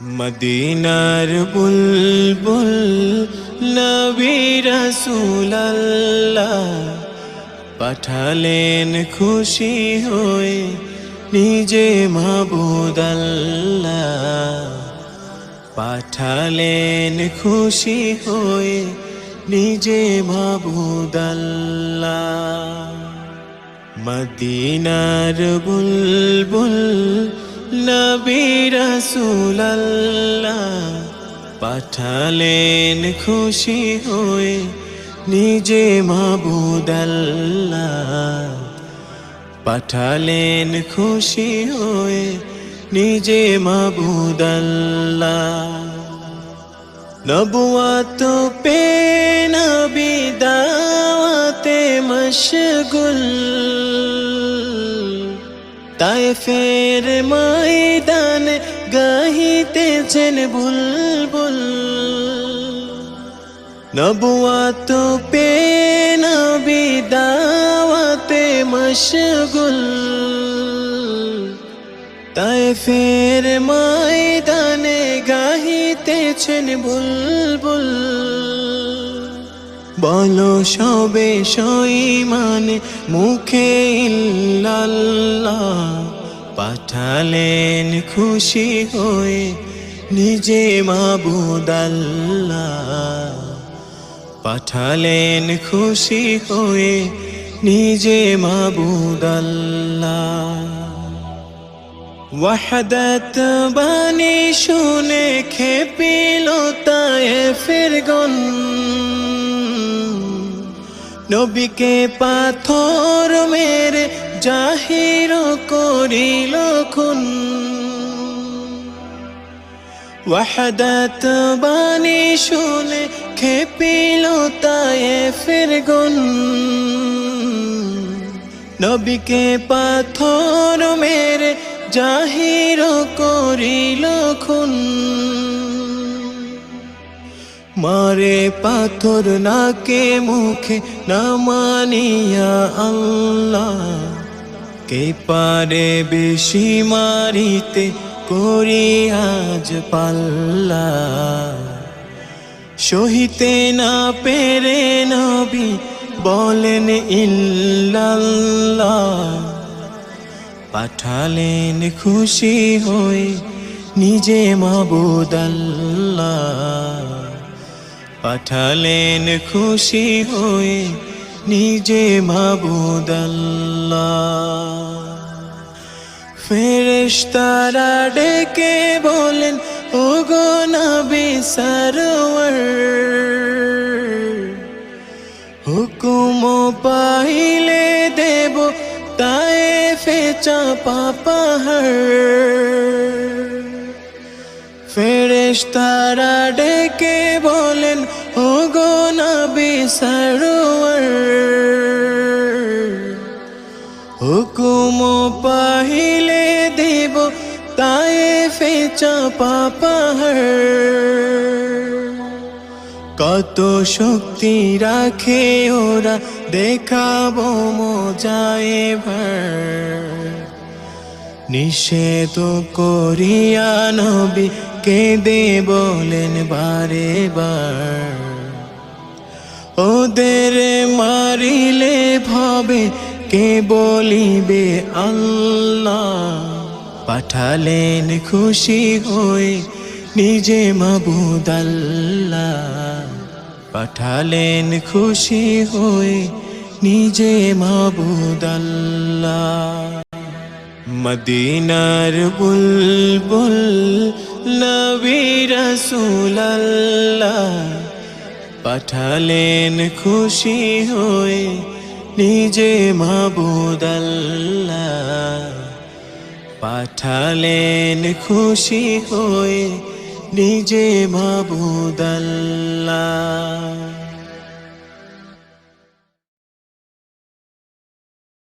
মদিনার বুলবুল নবী রসুল্লাহ পাঠালেন খুশি হয়ে নিজে মাবুদাল্লাহ। পাঠালেন খুশি হয়ে নিজে মাবুদাল্লাহ। মদিনার বুলবুল নবী রসুল্লাহ পাঠালেন খুশি হয়ে নিজে মাবুদাল্লাহ। পাঠালেন খুশি হয়ে নিজে মাবুদাল্লাহ। নবুয়াত পে নবী দাওয়াতে মশগুল। তাই ফের ময়দান গাহিতেছেন বুলবুল। নবুয়াত পে নবী দাওয়াতে মশগুল। তাই ফের ময়দানে গাহিতেছেন বুলবুল। বলো সবে সইমানে মুখে ইল্লাল্লাহ। পাঠালেন খুশি হয়ে নিজে মাবুদাল্লাহ। পাঠালেন খুশি হয়ে নিজে মাবুদাল্লাহ। ওয়াহদত বাণী শুনে খেপিল তায় ফিরগন। নবীকে পাথর মেরে জাহির করিল খুন। ওয়াহদত বাণী শুনে খেপিল তায় ফিরগন নবীকে পাথর মেরে জাহির করিল খুন। মারে পাথর নাকে, মুখে না মানিয়া আল্লাহ। কে পারে বেশি মারিতে করি আজ পাল্লা। সহিতে না পেরে নবী বলেন ইল্লাল্লাহ। পাঠালেন খুশি হয়ে নিজে মাবুদাল্লাহ পাঠালেন খুশি হয়ে নিজে মাবুদাল্লাহ। ফেরেশতারা ডেকে বলেন ও গো নবী সরওয়ার হুকুম পাইলে দেব তাই ফেচা পাপাহার ফেরেশতারা ডেকে বলেন ও গো নবী সরওয়ার হুকুম পাহিলে দেব তাই ফেচা পাপাহার কত শক্তি রাখে ওরা, দেখাবো মজায় ভার। নিষেধ করিয়া নবী কেঁদে বলেন বারে বার। ওদের মারিলে ভাবে, কে বলিবে আল্লাহ? পাঠালেন খুশি হয়ে নিজে মাবুদাল্লাহ পাঠালেন খুশি হয়ে নিজে মাবুদাল্লাহ মদিনার বুলবুল নবী রসুল্লাহ পাঠালেন খুশি হয়ে নিজে মাবুদাল্লাহ। পাঠালেন খুশি হয়ে নিজে মাবুদাল্লাহ।